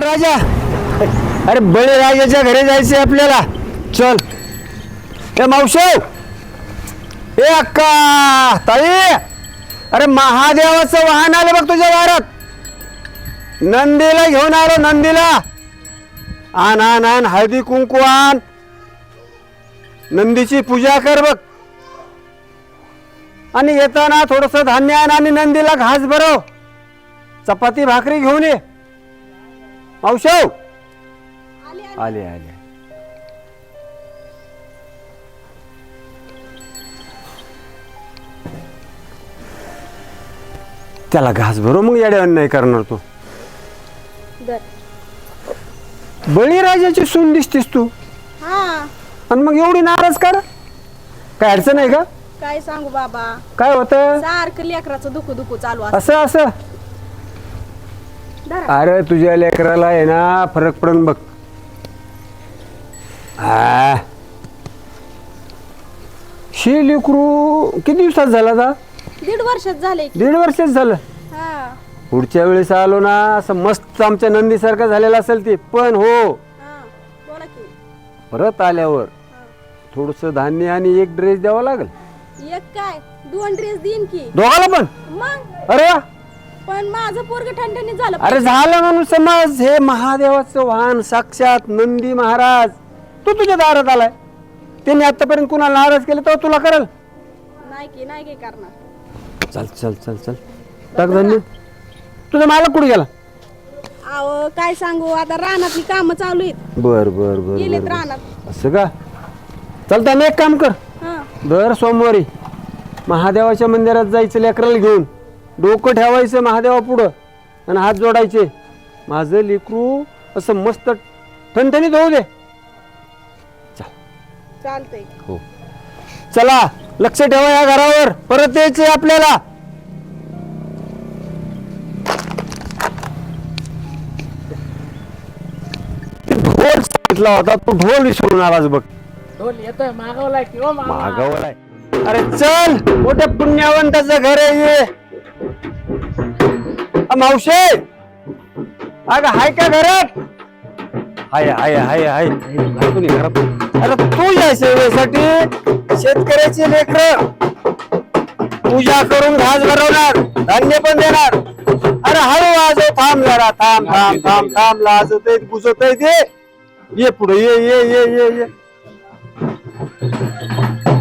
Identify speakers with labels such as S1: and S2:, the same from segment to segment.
S1: चल राजा. अरे बळीराजाच्या घरी जायचे आपल्याला. चल. ए मावशे. ए अक्का ताई. अरे महादेवाचं वाहन आलं बघ तुझ्या वारात. नंदीला घेऊन आलो नंदीला. आण आण आण हळदी कुंकू आण. नंदीची पूजा कर बघ. आणि येताना थोडस धान्य आण आणि नंदीला घास भरव. चपाती भाकरी घेऊन ये. मावशव आले आले. त्याला घास भरो मग येड्यावर नाही करणार तू. बळीराजाची सून दिसतीस तू.
S2: हा.
S1: आणि मग एवढी नाराज कर. काय अडचण आहे का?
S2: काय सांगू बाबा?
S1: काय होतं?
S2: सारखं लेकराचं दुखू दुखू चालू असतं.
S1: असं असं.
S2: धरा.
S1: अरे तुझ्या लेकराला आहे ना फरक पडून बघ. हा. शे लेकरू किती दिवसात झाला आता
S2: दीड वर्षात झाले. की
S1: दीड वर्षच झालं.
S2: हा.
S1: पुढच्या वेळेस आलो ना असं मस्त आमच्या नंदीसारखं झालेलं असेल ते पण हो.
S2: हा बोला की.
S1: परत आल्यावर थोडस धान्य आणि एक ड्रेस द्यावा लागेल.
S2: एक काय? दोन ड्रेस देईन की.
S1: दोघाला पण?
S2: मग?
S1: अरे वा.
S2: पण माझं पोरग ठणठणीत झालं
S1: अरे झालं म्हणून समज हे महादेवाचं वाहन साक्षात नंदी महाराज. तू तुझ्या दारात आलाय. त्यांनी आतापर्यंत कुणाला नाराज केलं तर तुला करल
S2: नाही की नाही की करणार.
S1: चल चल चल चल. टाक धन्य तुझा मालक कुठे गेला?
S2: अहो काय सांगू आता रानातली कामं चालू आहेत.
S1: बर बर बर
S2: गेलेत
S1: बर,
S2: रानात.
S1: असं का? चलता मी एक काम कर.
S2: हा.
S1: दर सोमवारी महादेवाच्या मंदिरात जायचं लेकराला घेऊन. डोकं ठेवायचं महादेवा पुढं आणि हात जोडायचे. माझं लेकरू असं मस्त ठणठणीत होऊ दे.
S2: चालतंय.
S1: हो. चला लक्ष ठेवा या घरावर. परत यायचे आपल्याला. ढोल सांगितला होता तू ढोल विसरून आलास बघ.
S3: ढोल येतोय मागवलाय की ओ मामा?
S1: मागवलाय. अरे चल मोठ्या पुण्यवंताचं घर आहे मावशे! अग हाय का घरात? हाय हाय हाय हाय. कोणी घरात? अरे तू या सेवेसाठी शेतकऱ्याची लेकर. पूजा करून घास भरवणार धान्य पण देणार. अरे हळू आज थांब जरा थांब थांब थांब थांब लाजत बुजत ते. ये पुढे ये ये ये ये ये.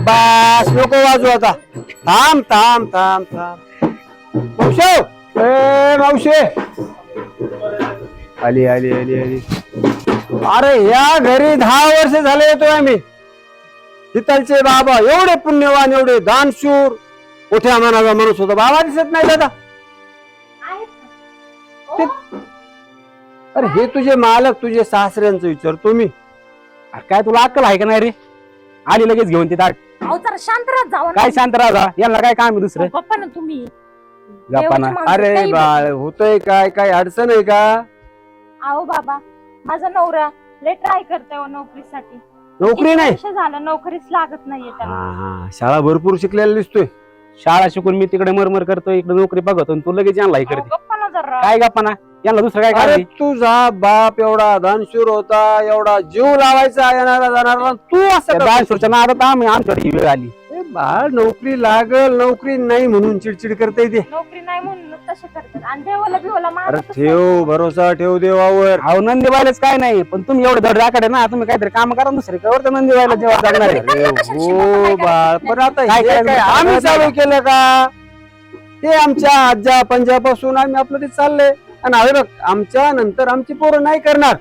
S1: बास नको वाजू आता. थांब थांब थांब थांब. ए मावशे. आली आली आली आली. अरे या घरी दहा वर्ष झाले येतोय आम्ही. तिथलचे बाबा एवढे पुण्यवान एवढे दानशूर. मोठ्या मनाचा माणूस होता. बाबा दिसत नाही दादा. ते- अरे हे तुझे मालक तुझे सासऱ्यांचं विचारतो मी.
S3: अरे काय तुला अक्कल आहे का नाही रे? आली लगेच घेऊन ती
S4: अहो जरा शांत राहत जावं
S3: काय शांत राहा यांना काय काम आहे दुसरं?
S4: पप्पा ना तुम्ही. देवाची माणसं
S1: अरे
S4: काही
S1: बाळ होतय काय काय अडचण आहे का?
S4: अहो बाबा माझा नवरा लय ट्राय करतोय हो नोकरीसाठी.
S1: नोकरी नाही?
S4: वर्ष झालं नोकरीच लागत नाहीये त्याला.
S1: हा हा. शाळा भरपूर शिकलेला दिसतोय.
S3: शाळा शिकून मी तिकडे मरमर करतो इकडे नोकरी बघतो आणि तू लगेच यांना हे
S4: अहो,
S3: करते
S4: गप्पा ना जरा.
S3: काय गप्पाना? यांना दुसरं काय
S1: अरे तुझा बाप एवढा दानशूर होता एवढा जीव लावायचा येणारा जाणारा तू असं करतोय.
S3: नादात आम्ही आमच्याकडे ही वेळ आली.
S1: बाळ नोकरी लागल नोकरी नाही म्हणून चिडचिड करता येते
S4: नोकरी नाही म्हणून तसे करतात. आणि देवाला बिवाला
S1: अरे ठेव भरोसा ठेव देवावर.
S3: अहो नंदीबाईलाच काय नाही पण तुम्ही एवढं धड राखाडे ना तुम्ही काहीतरी काम करा दुसरे कवर त्या नंदीबाईला जेव्हा जगणार आहे.
S1: अरे हो बाळ. पण आता
S3: काय
S1: हे
S3: करायचं?
S1: काय? आम्ही चालू केलं का? ते आमच्या आजा पंजापासून आम्ही आपलं ते चाललंय. आणि हवे बघ आमच्या नंतर आमची पोरं नाही करणार.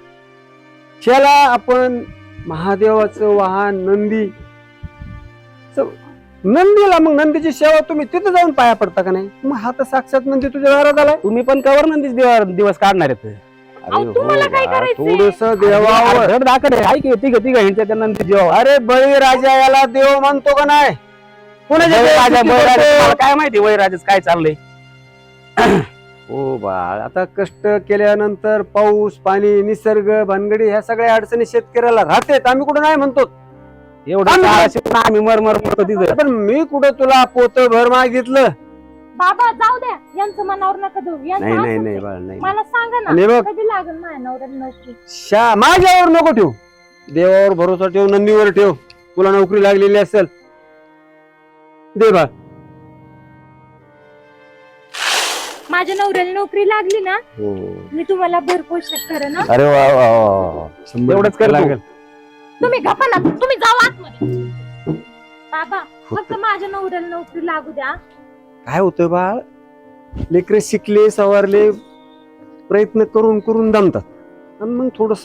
S1: त्याला आपण महादेवाचं वाहन नंदी नंदीला मग नंदीची सेवा तुम्ही तिथे जाऊन पाया पडता का नाही? मग हा तर साक्षात नंदी तुझ्या घरात आलाय.
S3: तुम्ही पण कवर नंदीच दिव- दिवस काढणार आहेत.
S4: अहो, तुम्हाला काय करायचंय?
S1: थोडस देवावर
S3: धड राखाडे आहे. की तिघ तिघ ह्यांच्या त्या नंदी जेव्हा
S1: अरे बळीराजा याला देव म्हणतो का नाही? कोणाच्या देवाची
S3: बळीराजा? तुम्हाला काय माहिती वैराजच काय चाललंय?
S1: हो बाळ आता कष्ट केल्यानंतर पाऊस पाणी निसर्ग भानगडी ह्या सगळ्या अडचणी शेतकऱ्याला राहतेत. आम्ही कुठं नाही म्हणतो
S3: एवढं शिकून आम्ही मरमर करतो तिथं
S1: पण मी कुठं तुला पोत भर मागितलं
S4: बाबा जाऊ द्या यांचं मनावर नका देऊ यांचं
S1: नाही नाही
S4: असंच
S1: नाही
S4: आहे.
S1: बाळ नाही
S4: मला सांगा
S1: आणि
S4: ना
S1: बघ.
S4: कधी लागेल माझ्या नवऱ्याला नोकरी
S1: शा माझ्यावर नको ठेवू देवावर भरोसा ठेव नंदीवर ठेव तुला नोकरी लागलेली असेल दे बा
S4: माझ्या नवऱ्याला नोकरी लागली ना
S1: हो.
S4: मी तुम्हाला भरपूर करेन ना
S1: अरे वा वा वा वा. शंभर
S3: एवढंच
S1: टक्के
S3: कर.
S1: लागेल
S4: तुम्ही गप्पा ना तुम्ही जाऊ आतमध्ये बाबा फक्त माझ्या नवऱ्याला नोकरी लागू द्या.
S1: काय होतं बाळ? लेकरे शिकले सवारले प्रयत्न करून करून दमतात. आणि मग थोडस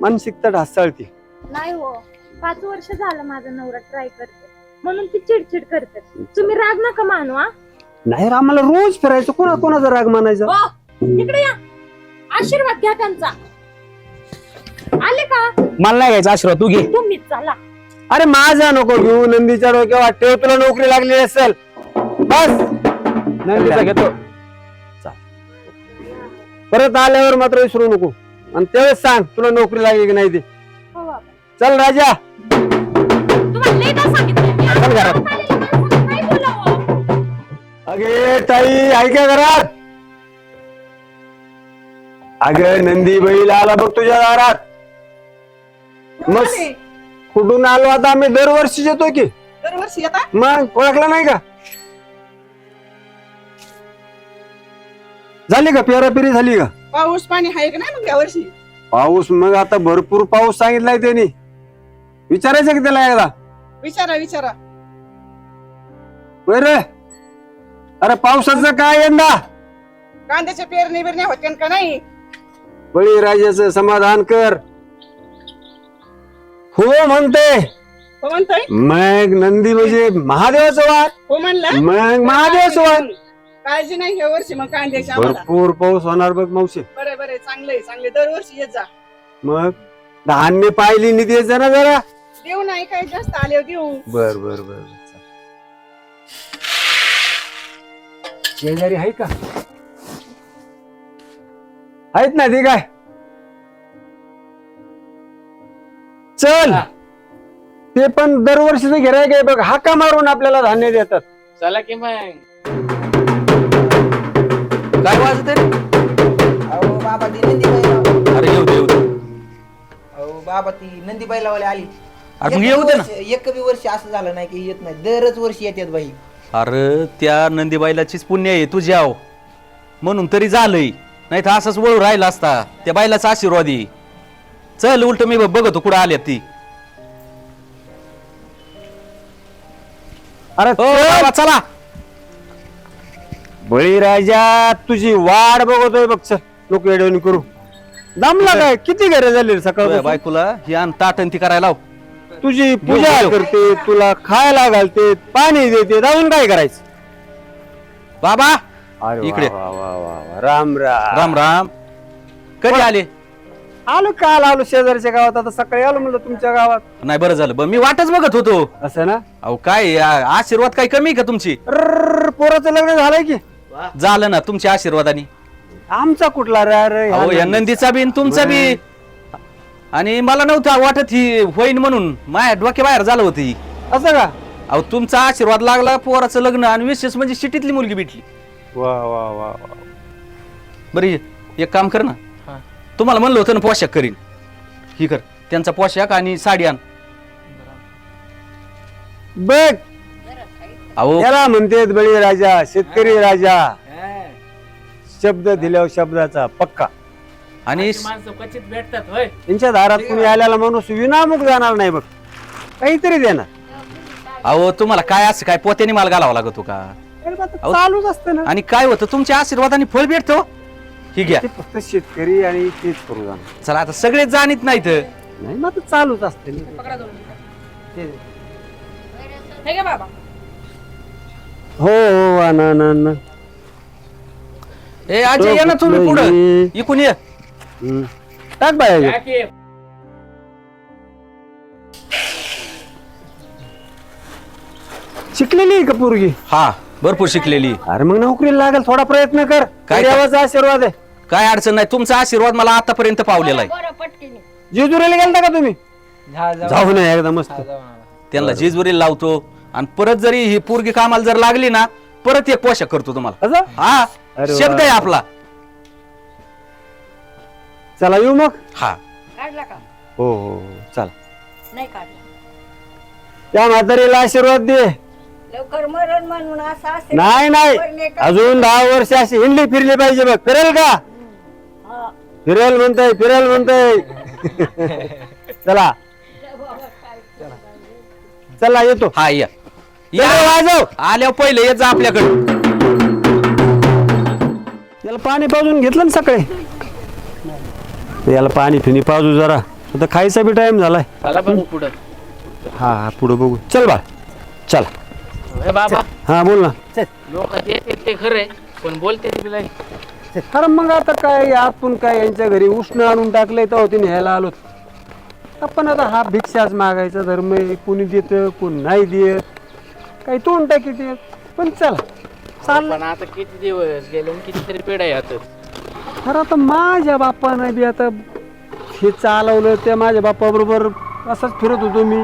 S1: मानसिकता ढासळते.
S4: नाही हो पाच वर्ष झालं माझा नवरा ट्राय करते म्हणून ती चिडचिड करते. तुम्ही राग नका मानू हा.
S1: नाही रे, आम्हाला रोज फिरायचं. कोणा कोणाचा राग मानायचा?
S4: हो, इकडे या. आशीर्वाद घ्या त्यांचा. आले का?
S3: मला नाही घ्यायचा आशीर्वाद तू घे.
S4: तुम्हीच चला.
S1: अरे माझा नको घेऊ नंदीच्या डोक्यावर ठेव तुला नोकरी लागली असेल. बस.
S3: नंदीचा घेतो.
S1: परत आल्यावर मात्र विसरू नको. आणि त्यावेळेस सांग तुला नोकरी लागली की नाही ते.
S4: हो बाबा
S1: चल राजा.
S4: तुम्हाला लेटा सांगितलं मी.
S1: चल घरात.
S4: बोलावं?
S1: अगे ताई ऐका घरात. अग नंदी बैल आला बघ तुझ्या दारात. मस्त कुठून आलो? आता? आम्ही दरवर्षी येतो की.
S2: दरवर्षी येता
S1: मग ओळखला नाही का? झाली का? पेरापेरी झाली का?
S2: पाऊस पाणी आहे का नाही मग या वर्षी?
S1: पाऊस मग आता भरपूर पाऊस सांगितलाय त्यांनी. विचारायचं की त्याला एकदा?
S2: विचारा विचारा.
S1: होय रे अरे पावसाचं काय यंदा?
S2: कांद्याच्या पेरणी बिरण्या होत्या का नाही?
S1: बळीराजाचं समाधान कर. हो म्हणते.
S2: हो म्हणतोय?
S1: मग नंदी म्हणजे महादेवाचं वाट
S2: हो म्हणलं.
S1: मग महादेवाचं वाट
S2: काळजी नाही या वर्षी मग कांद्याची आम्हाला.
S1: भरपूर पाऊस होणार बघ मावशी.
S2: बरे बरे चांगले चांगले दरवर्षी येत जा.
S1: मग धान्य पाहिली निधी यायचं ना जरा.
S2: देऊ नाही काय जास्त आले देऊ.
S1: बर बर बर शेजारी आहे का? आहेत ना ते काय? चल. ते पण दरवर्षीच गिरायक आहे बघ हाका मारून आपल्याला धान्य देतात.
S5: चला की मग. काय वाजत रे?
S6: अहो बाबा ती
S5: अरे येऊ दे येऊ दे.
S6: अहो बाबा ती नंदी बैलावाली आली.
S5: अरे मग
S6: एक
S5: येऊ दे ना.
S6: वर्ष- एक बी वर्ष असं झालं नाही की येत नाही. दरच वर्षी येतात बाई.
S5: अरे त्या नंदीबाईलाचीच पुण्य आहे तुझी आव म्हणून तरी झालंय. नाही तर असंच वळू राहिला असता त्या बाईलाचा आशीर्वाद चल उलट मी बघतो कुठं आल्यात ती
S1: अरे
S5: हो
S1: चल.
S5: बाबा, चला
S1: बळीराजा तुझी वाट बघतोय बघ चल लोक येडवणी करू दमला काय किती घरे झाली
S5: तुझ्या
S1: सकाळ
S5: बायकोला ही आण ताटण ती करायला लाव.
S1: तुझी पूजा. करते तुला खायला घालते पाणी देते जाऊन काय करायचं
S5: बाबा
S1: अरे
S5: इकडे.
S1: वा, वा, वा, वा, वा. राम राम
S5: राम राम कधी आले
S1: आलो काल आलो शेजारच्या गावात आता सकाळी आलो म्हणलं तुमच्या गावात.
S5: नाही बरं झालं. बरं मी वाटच बघत होतो.
S1: असं ना?
S5: अहो काय आ- आशीर्वाद काय कमी आहे का तुमची?
S1: रर्र, पोराचं लग्न झालंय की.
S5: झालं ना तुमच्या आशीर्वादाने.
S1: आमचा कुठला रे अरे ह्या
S5: अहो या
S1: नंदी-
S5: नंदीचा बी आणि तुमचा बी. आणि मला नव्हतं वाटत ही होईन म्हणून. माझ्या डोक्या बाहेर झालं होतं ही.
S1: असं का?
S5: अहो तुमचा आशीर्वाद लागला पोराचं लग्न आणि विशेष म्हणजे शिटीतली मुलगी भेटली.
S1: वा वा वा वा.
S5: बरं एक काम कर ना. तुम्हाला म्हणलं होतं ना पोशाख करीन. ही कर. त्यांचा पोशाख आणि साडी आण.
S1: बघ.
S5: अहो.
S1: याला म्हणते बळी राजा शेतकरी राजा. शब्द दिल्यावर शब्दाचा पक्का.
S5: आणि
S7: माणसं क्वचित भेटतात होय.
S1: त्यांच्या दारात कुणी आलेला माणूस विनामुख जाणार नाही बघ. काहीतरी देणार.
S5: अहो तुम्हाला काय असं काय पोत्याने माल घालावा लागतो का? अहो.
S1: चालूच असतं ना.
S5: आणि काय होतं तुमच्या आशीर्वादाने फळ भेटतो ही घ्या.
S1: ते फक्त शेतकरी आणि तेच करू जाणार.
S5: चला आता सगळेच जाणीत नाहीत.
S1: नाही मग आता चालूच असते ना.
S2: पकडा दोन
S1: ते-
S2: हे बाबा.
S1: हो हो आण, आण, आण.
S5: ए अजय या ना तुम्ही पुढं. इकून ये.
S1: हम्म. टाक बाय शिकलेली आहे का पोरगी?
S5: हा. भरपूर शिकलेली.
S1: अरे मग नोकरीला लागेल थोडा प्रयत्न कर.
S5: काय
S1: देवाचा आशीर्वाद आहे.
S5: काय अडचण नाही. तुमचा आशीर्वाद मला आतापर्यंत पावलेला आहे.
S1: जेजुरीला गेलता का तुम्ही? जाऊ नये एकदा मस्त.
S5: त्यांना जेजवरील लावतो. आणि परत जरी ही पोरगी कामाला जर लागली ना परत एक पोशाख करतो तुम्हाला.
S1: असं?
S5: हा
S1: अरे
S5: शब्द. आहे आपला.
S1: चला येऊ मग?
S5: हा.
S8: काढला का?
S1: हो हो हो, चला.
S8: नाही काढला.
S1: त्या म्हातारीला आशीर्वाद दे.
S8: लवकर मरण म्हणून असं असेल.
S1: नाही नाही? अजून दहा वर्ष अशी हिंडली फिरली पाहिजे बघ. फिरेल का?
S8: हा.
S1: फिरेल म्हणताय फिरेल म्हणताय. चला. चला येतो.
S5: हा या.
S1: या
S5: या.
S1: वाजव.
S5: आल्यावर पहिले येत जा आपल्याकडे.
S1: याला पाणी पाजून घेतलं ना सकाळी? याला पाणी फिनी पाजू जरा. आता खायचा बी टाइम झालाय.
S7: चला बघू पुढं.
S1: हा हा पुढं बघू. चल बा चल.
S7: हे बाबा.
S1: हा बोल ना.
S7: लोक येते ते खरे पण बोलते ते बिलाई.
S1: अरे मग आता काय आपण काय यांच्या घरी उष्ण आणून टाकलंय तर तिने न्यायला आलो आपण आता हा भिक्षाच मागायचा धर्म आहे कोणी देत कोण नाही देत. काही तोंड टाकी देत पण चला. चाललं.
S7: पण आता किती दिवस गेले आणि कितीतरी पेढा आहे आता
S1: खरं आता माझ्या बाप्पानं बी आता हे चालवलं त्या माझ्या बाप्पाबरोबर असंच फिरत होतो मी.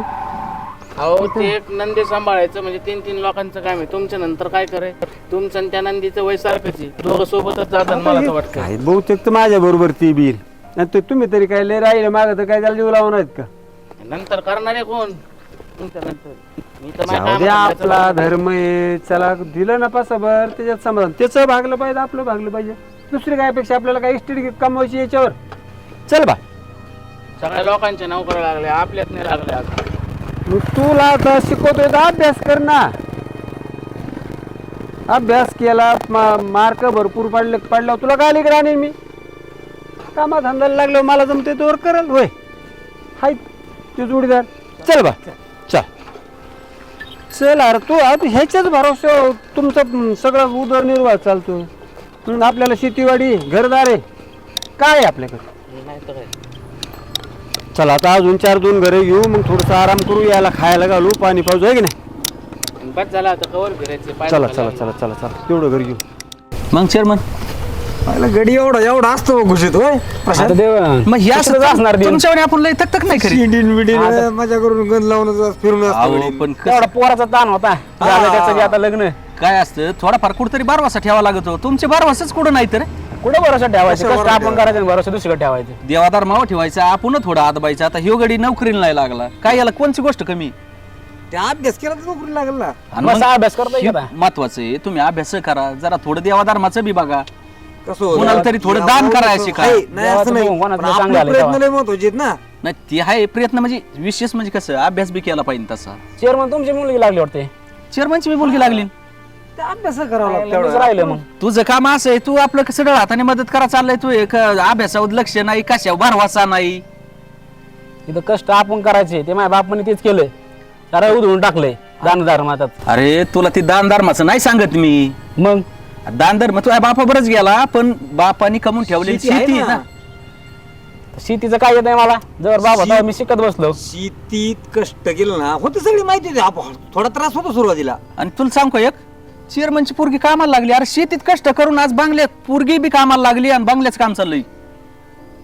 S7: अहो ते एक नंदी सांभाळायचं म्हणजे तीन तीन लोकांचं काम आहे. तुमच्या नंतर काय करे? तुमचं आणि त्या नंदीचं वय सारखंच आहे. दोघं सोबतच जातात मला तर वाटतं.
S1: काय बहुतेक तर माझ्या बरोबर ती बिल नाही तर तुम्ही तरी काय लय राहिले मागं तर काय त्याला जीव लावून आहेत का?
S7: नंतर करणारे कोण? तुमच्या नंतर. मी तर माझ्या
S1: जाऊ दे
S7: कामात
S1: आपला. धर्म आहे. चला दिलं ना पासाभर त्याच्यात समाधान. त्याचं भागलं पाहिजे आपलं भागलं पाहिजे. दुसरी काय अपेक्षा? आपल्याला काय इस्टेट कमवायची याच्यावर? चल बा.
S7: सगळ्या लोकांचे नोकर लागले आपल्यात नाही लागले आता.
S1: मग तुला आता शिकवतोय तर अभ्यास कर ना. अभ्यास केला मार्क भरपूर पाडले पाडला तुला काय इकडे आणेन मी? कामात धंदाला लागलो मला जमते तोवर करल होय. हाय ते जोडीदार. चल बा. चल. चल अरे तू आता ह्याच्याच भरोसा तुमचं सगळं उदरनिर्वाह चालतो आपल्याला शेतीवाडी घरदार आहे. काय आहे आपल्याकडे?
S7: नाही तर
S1: चला आता अजून चार दोन घरे घेऊ मग थोडंसं आराम करू याला खायला घालू पाणी पाजू आहे की नाही?
S7: बस झाला आता कवर फिरायचे पाय
S1: चला चला चला चला चला. तेवढं घर घेऊ.
S5: मग चेअरमन
S6: गडी एवढा एवढा असतो घुशीत होय?
S5: मग हे असं
S1: असणार दिन.
S5: तुमच्यावर आपण लय तक तक नाही करीत.
S6: इंडियन मजा करून गंज लावून फिरून असतो
S5: अहो
S6: गडी.
S5: पण कसं-
S1: तेवढा पोराचा ताण होता. झालं त्याचं बी आता लग्न.
S5: काय असतं थोडाफार कुठतरी बारवासा ठेवा लागतो. तुमचे बारवासच कुठं नाही तर
S1: कुठं भरोसा ठेवायचं? कष्ट आपण
S6: ठेवायचं?
S1: करायचं आणि भरोसा दुसरीकडे ठेवायचं.
S5: देवादार मावा ठेवायचा आपण थोडा आदबायचा आता ह्यो गडी नोकरीला नाही लागला. काय याला कोणची गोष्ट कमी?
S6: ते अभ्यास केला तर नोकरी लागेल ना.
S5: आणि
S1: मग
S5: मग
S1: अभ्यास करता येत.
S5: महत्वाचं आहे तुम्ही अभ्यास करा. जरा थोडं देवाधर्माचं बी बघा.
S6: कसं होतं?
S5: कोणाला तरी थोडं दान करायला शिका.
S6: आहे, नाही असं नाही.
S1: देवाचं कोणाचं
S6: पण
S1: चांगलं
S6: आपले
S1: आलंय
S6: प्रयत्न
S1: तेव्हा.
S6: लय महत्त्वाचे आहेत ना.
S5: नाही ते आहे प्रयत्न म्हणजे विशेष म्हणजे कसं? अभ्यास बी केला पाहिजे तसा.
S1: चेअरमन तुमची मुलगी लागली वाटते
S5: चेअरमनची बी मुलगी लागली.
S6: ते अभ्यास करावा लागतो
S1: लग्नच
S6: तेवढा.
S1: राहिलं मग.
S5: तुझं काम असं आहे तू आपलं सगळं हाताने मदत करा चाललंय तू एक अभ्यासावर लक्ष नाही कशावर भरवासा नाही.
S1: इथं कष्ट आपण करायचे ते माझ्या बापाने तेच केलंय. सारा उधळून टाकलंय दान धर्मातात
S5: अरे तुला ती दान धर्माचं नाही सांगत मी.
S1: मग?
S5: दान धर्म तुझ्या बापाबरच गेला पण बापानी कमून ठेवलेली
S6: शेती आहे
S5: शेती
S6: ना.
S5: ना.
S1: शेतीचं काय येत नाही मला? जर बाबा तेव्हा मी शिकत बसलो.
S6: शेतीत कष्ट केलं ना होते सगळी माहिती होती थोडा त्रास होतो सुरुवातीला.
S5: आणि तुला सांगू एक? चेअरमनची पोरगी कामाला लागली. अरे शेतीत कष्ट करून आज बांगल्यात पोरगी बी कामाला लागली आणि बांगल्याच काम चाललंय.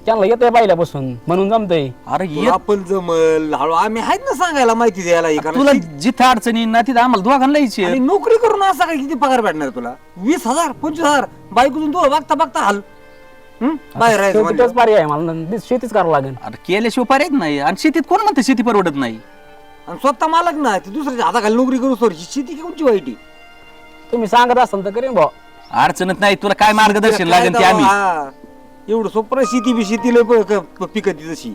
S1: त्यांना येतंय पहिल्यापासून म्हणून जमतंय.
S5: अरे
S6: तुला आपण जमल. हळू आम्ही आहेत ना सांगायला माहिती द्यायला हे.
S5: तुला जिथं अडचणी ना तिथं आम्हाला दोघांना यायची
S6: आणि नोकरी करून असा काय किती पगार भेटणार तुला? वीस हजार पंचवीस हजार. बायकोतून तू बघता बघता हाल. हं? बाहेर राहायचं
S1: शेवटी
S6: म्हणजे.
S1: पर्याय आहे मला. न- शेतीच करावं लागेल.
S5: अरे केल्याशिवाय पर्यायच नाही. आणि शेतीत कोण म्हणते शेती परवडत नाही?
S6: आणि स्वतः मालक ना ते दुसऱ्याच्या हाताखाली नोकरी करू सोड शेती कोणची वाईट आहे?
S1: तुम्ही सांगत असाल तर करीन भाऊ.
S5: अडचणत नाही तुला काय मार्गदर्शन लागेल ते आम्ही.
S6: हा. एवढं सोपं शेती बी शेती प- क- पिकती तशी.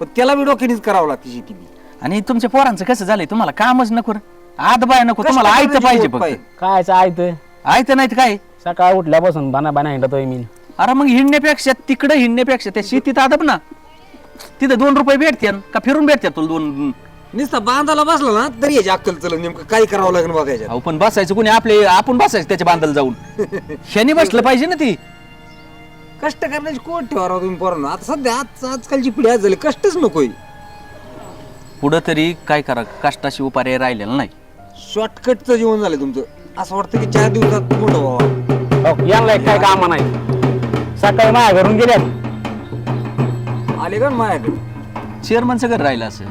S6: पण त्याला बी डोक्यानेच करावं लागते शेती बी.
S5: आणि तुमच्या पोरांचं कसं झालंय? तुम्हाला कामच नको रे. आत बाय नको तुम्हाला
S6: कष्ट
S5: आयतं
S6: करण्याची
S5: पाहिजे
S6: ओढ
S5: फक्त.
S1: कायचं आयत?
S5: आयतं नाही तर काय?
S1: सकाळ उठल्यापासून बाना बाना हिंडतोय मी.
S5: अरे मग हिंडण्यापेक्षा तिकडे हिंडण्यापेक्षा त्या शेतीत आदब ना. तिथे दोन रुपये भेटते का फिरून भेटते तुला दोन
S6: नुसता बांधाला बसला ना तरी याची अक्कल चल नेमकं काय करावं लागेल बघायच्या
S5: अहो पण बसायचं कोणी? आपले आपण बसायचं त्याच्या बांधायला जाऊन. ह्याने बसलं पाहिजे ना ती.
S6: कष्ट करण्याची कोण ठेवा राव तुम्ही पोरांनो. आता सध्या आज आजकालची पिढी आज झाली कष्टच नकोय.
S5: पुढं तरी काय करा कष्टाशी उपार्याय राहिलेला नाही.
S6: शॉर्टकटचं जीवन झालं तुमचं. असं वाटतं की चार दिवसात मोठं व्हावं.
S1: यांना एक काय कामा नाही. सकाळी माझ्या घरून गेल्यात.
S6: आले का माझ्याकडे
S5: चेअरमनचं घर राहिलं असं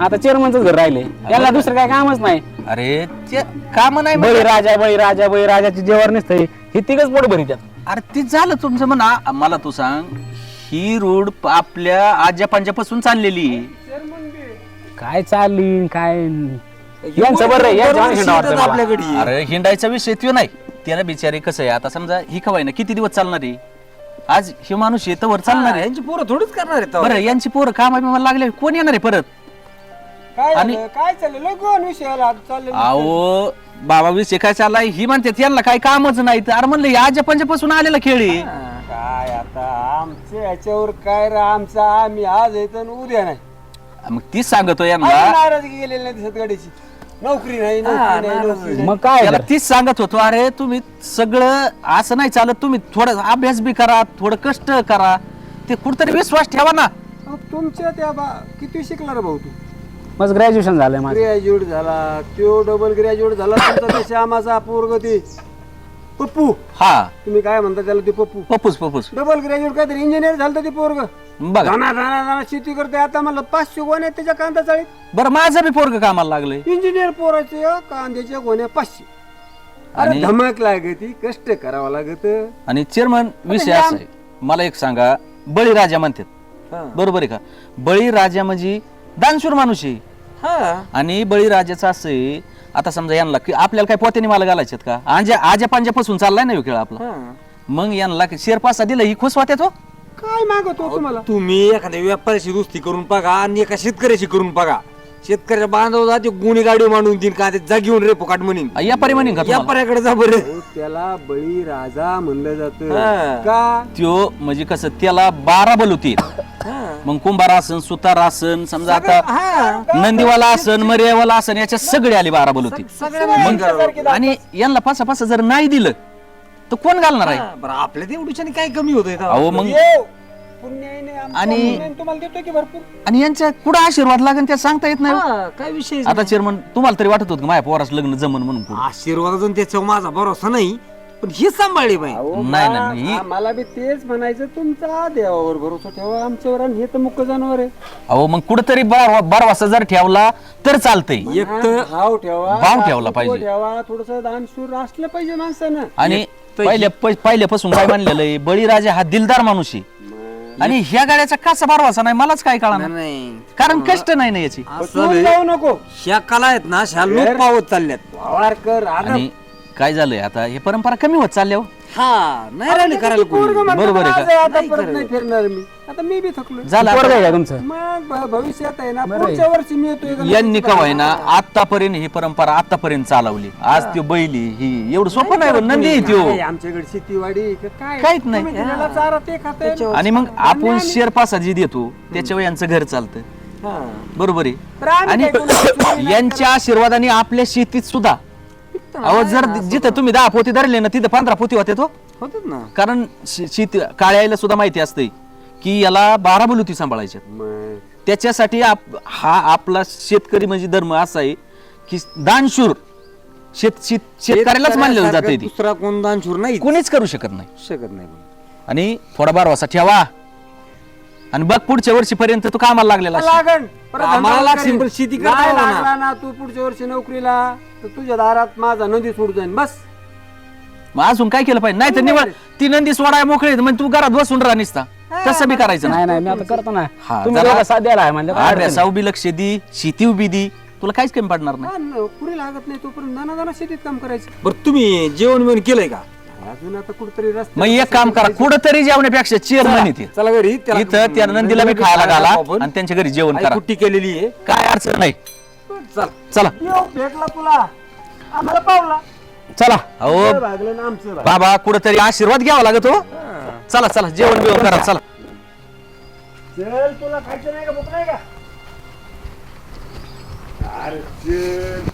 S1: आता चेअरमनच घर राहिले. याला दुसरं काय कामच नाही.
S5: अरे ते काम नाही
S1: बळी
S5: म्हणजे-
S1: राजा बळी राजा बळी राजाची जेवण नसतंय हे तिघच पोट भरी त्यात.
S5: अरे ते झालं तुमचं म्हणा. मला तू सांग ही रोड आपल्या आज्या पासून चाललेली आहे.
S1: काय चालली काय? यांचं बरं आहे, यांच्या मागे हिंडावं वाटतं मला.
S6: आपल्याकडे.
S5: अरे हिंडायचा विषय तो नाही. त्याला बिचारी कसं आहे? आता समजा ही खवाय ना किती दिवस चालणार आहे? आज हे माणूस येतवर चालणार आहे.
S6: यांची पोरं थोडीच करणार आहेत
S5: बरं यांची पोरं काम मला लागले कोण येणार आहे परत?
S1: काय
S5: आणि-
S1: झालं? काय चाललं विषयाला चाललं
S5: अहो बाबा विषय काय चाललाय ही म्हणते यांना काही कामच नाही. अरे म्हणलं आज्या पंजापासून आलेला खेळ आहे.
S1: काय आता आमच्या याच्यावर काय रा आमचा आम्ही आज येत आणि उद्या नाही.
S5: मग तीच सांगतो
S1: आम्ही
S5: यांना
S1: नाराजगी गेलेली नाही दिसत गाडीची. नोकरी नाही नोकरी नाही नोकरी नाही.
S3: मग काय
S5: त्याला
S3: तर?
S5: तीच सांगत होतो अरे तुम्ही सगळं असं नाही चालत तुम्ही थोडं अभ्यास बी करा थोडं कष्ट करा. ते कुठतरी विश्वास ठेवा ना.
S1: अहो, तुमच्या त्या बा किती शिकला रे भाऊ तू?
S3: मग ग्रॅज्युएशन झालंय माझं.
S1: ग्रॅज्युएट झाला तो डबल ग्रॅज्युएट झाला तुमचा ते श्यामाचा पोरग ते. पप्पू.
S5: हा.
S1: तुम्ही काय म्हणता त्याला ते पप्पू?
S5: पप्पूस पप्पूस
S1: डबल ग्रॅज्युएट काहीतरी इंजिनियर झालं तर ते पोरग.
S5: बघा.
S1: धाना धाना धाना शेती करते आता म्हणलं पाचशे गोण्या पोराच्या कांदा चाळीत.
S5: बरं माझं बी पोरग कामाला लागलंय.
S1: इंजिनियर पोराचे कांद्याच्या गोण्या पाचशे. अरे
S5: आणि-
S1: धमक लागती कष्ट करावं लागत.
S5: आणि चेअरमन विषय असा आहे. मला एक सांगा बळीराजा म्हणतात. बरोबर आहे का? बळीराजा म्हणजे दानशूर माणूस आहे. आणि बळीराजाचं असं आहे आता समजा यांना की आपल्याला काय पोत्याने मला घालायचे का? आजा आजा पांजापासून चाललाय ना ह्यो खेळ आपला. मग यांना शेअर पासा दिला ही खुश वाटत हो?
S1: काय मागतो तुम्हाला?
S6: तुम्ही एखाद्या व्यापाऱ्याची दुस्ती करून बघा आणि एका शेतकऱ्याची करून बघा. शेतकऱ्याच्या बांधव जाते गुणी गाडी मांडून देईन का? ते जागीवर रे फुकाट म्हणीन.
S5: या परिमाणी का तुम्हाला?
S6: व्यापाऱ्याकडे जा बरं.
S1: अहो, त्याला बळी राजा म्हणलं जात.
S6: हा.
S1: का?
S5: त्यो म्हणजे कसं त्याला बारा बल होती. मग कुंभार आसन सुतार आसन समजा आता नंदीवाला आसन मर्यावाला आसन याच्या सगळे आले बारा बल होती. मग आणि यांना पासा पासा जर नाही दिलं तर कोण घालणार आहे
S6: बरं आपल्या तेवढीच्याने काय कमी होत
S5: अहो मग
S1: येऊ. पुण्याईने आमचं
S5: आणि-
S1: पुण्याईने तुम्हाला देतो की भरपूर
S5: आणि यांच्या कुठं आशीर्वाद लागेल त्या सांगता येत नाही हो.
S6: काय विषय
S5: आता चेअरमन तुम्हाला तरी वाटत होत का माझ्या पोरास लग्न जमन म्हणून पुढं?
S6: आशीर्वादातून त्याच्यावर माझा भरोसा नाही पण हे सांभाळले पाहिजे
S1: अहो,
S5: नाही.
S1: आम्हाला बी तेच म्हणायचं तुमचा देवावर भरोसा ठेवा आमच्यावर आणि हे तर मुख्य जनावर आहे
S5: अहो मग कुठंतरी बार बारवासा जर ठेवला तर चालतंय
S1: एक तर भाव ठेवा
S5: भाव ठेवला पाहिजे.
S1: ठेवा थोडस दानशूर असलं पाहिजे माणसानं
S5: आणि पहिल्या प- पहिल्यापासून काय मानलेलं आहे बळीराजा हा दिलदार माणूस आहे. आणि ह्या गाड्याचा कसा बारवासा नाही मलाच काय कळणार
S6: नाही.
S5: कारण कष्ट नाही ना याची.
S1: जाऊ नको.
S6: ह्या कला आहेत ना ह्या लोक पावत चालल्यात.
S5: आणि काय झालंय आता हे परंपरा कमी होत चालल्या हो.
S6: हा नाही राहिले करायला कोणी.
S5: बरोबर आहे का?
S1: आता परत नाही फिरणार मी. आता मी बी थकलो
S5: झालं
S3: पोरगं. आहे का तुमचं?
S1: मग भ- भविष्यात आहे ना पुढच्या वर्षी मी येतोय का
S5: यांनी का ना आतापर्यंत ही परंपरा आतापर्यंत चालवली. आज त्यो बैली ही एवढं सोपं नाही हो, नंदी आहे
S1: आमच्याकडे शेतीवाडी का काय
S5: काहीच नाही.
S1: तुम्ही दिलेला चारा ते खाते
S5: आणि मग आपण शेअर पासा जी देतो त्याच्यावर यांचं घर चालतं. बरोबर आहे. आणि यांच्या आशीर्वादाने आपल्या शेतीत सुद्धा. अहो जर जिथं तुम्ही दहा पोती धरले ना तिथं पंधरा पोती होते तो
S6: होतात ना.
S5: कारण शे- शेती काळ्याला सुद्धा माहिती असते की याला बारा बलुती सांभाळायच्या त्याच्यासाठी आप- हा आपला शेतकरी म्हणजे धर्म असा आहे की दानशूर शेत शेत शेतकऱ्यालाच मानलं जाते ती
S6: दुसरा कोण दानशूर नाही
S5: कुणीच करू शकत नाही.
S6: शकत नाही
S5: आणि थोडा बारवासा ठेवा. आणि बघ पुढच्या वर्षीपर्यंत तू कामाला लागलेला असेल.
S1: लागण परत
S6: आम्हाला
S1: धंदा
S6: लागशील,
S1: करीन.
S6: पण शेती करता
S1: नाही
S6: आला ना.
S1: लागला ना तू पुढच्या वर्षी नोकरीला तर तुझ्या दारात माझा नदी सोड जाईन बस.
S5: मग अजून काय केलं पाहिजे? नाही तर निवड ती नंदी सोडाय मोकळे मग तू घरात बसून राहा निसता. तसं बी करायचं? नाही
S3: नाही मी आता करतो ना.
S5: हा,
S3: तुम्ही
S5: जरा-
S3: दोघं साथ द्यायला आहे म्हणजे काय अडचण नाही.
S5: अभ्यासाऊ बी लक्ष दी शेती उभी दी. तुला काहीच कमी पडणार नाही.
S1: हा, नोकरी लागत नाही तोपर्यंत. नाना नाना शेतीत काम करायचं.
S6: बरं तुम्ही जेवण बिवण केलंय का?
S1: अजून आता कुठतरी रस्ते
S5: मग एक काम करा कुठंतरी जेवण्यापेक्षा चेअरमन येते
S6: चला घरी त्याला-
S5: इथं त्या नंदीला बी खायला घाला
S6: आपण.
S5: आणि त्यांच्या घरी जेवण
S6: आई
S5: करा.
S6: कुट्टी केलेली आहे?
S5: काय अडचण नाही.
S6: चला.
S5: चला.
S1: येऊ, भेटला तुला. आम्हाला पावला.
S5: चला. अहो
S1: तुझं भागलं ना आमचं भागलं.
S5: बाबा कुठंतरी आशीर्वाद घ्यावा लागत. हो चला चला जेवण बिवण करा चला.
S1: चल तुला खायचं नाही का? भूक नाही का? अरे चल.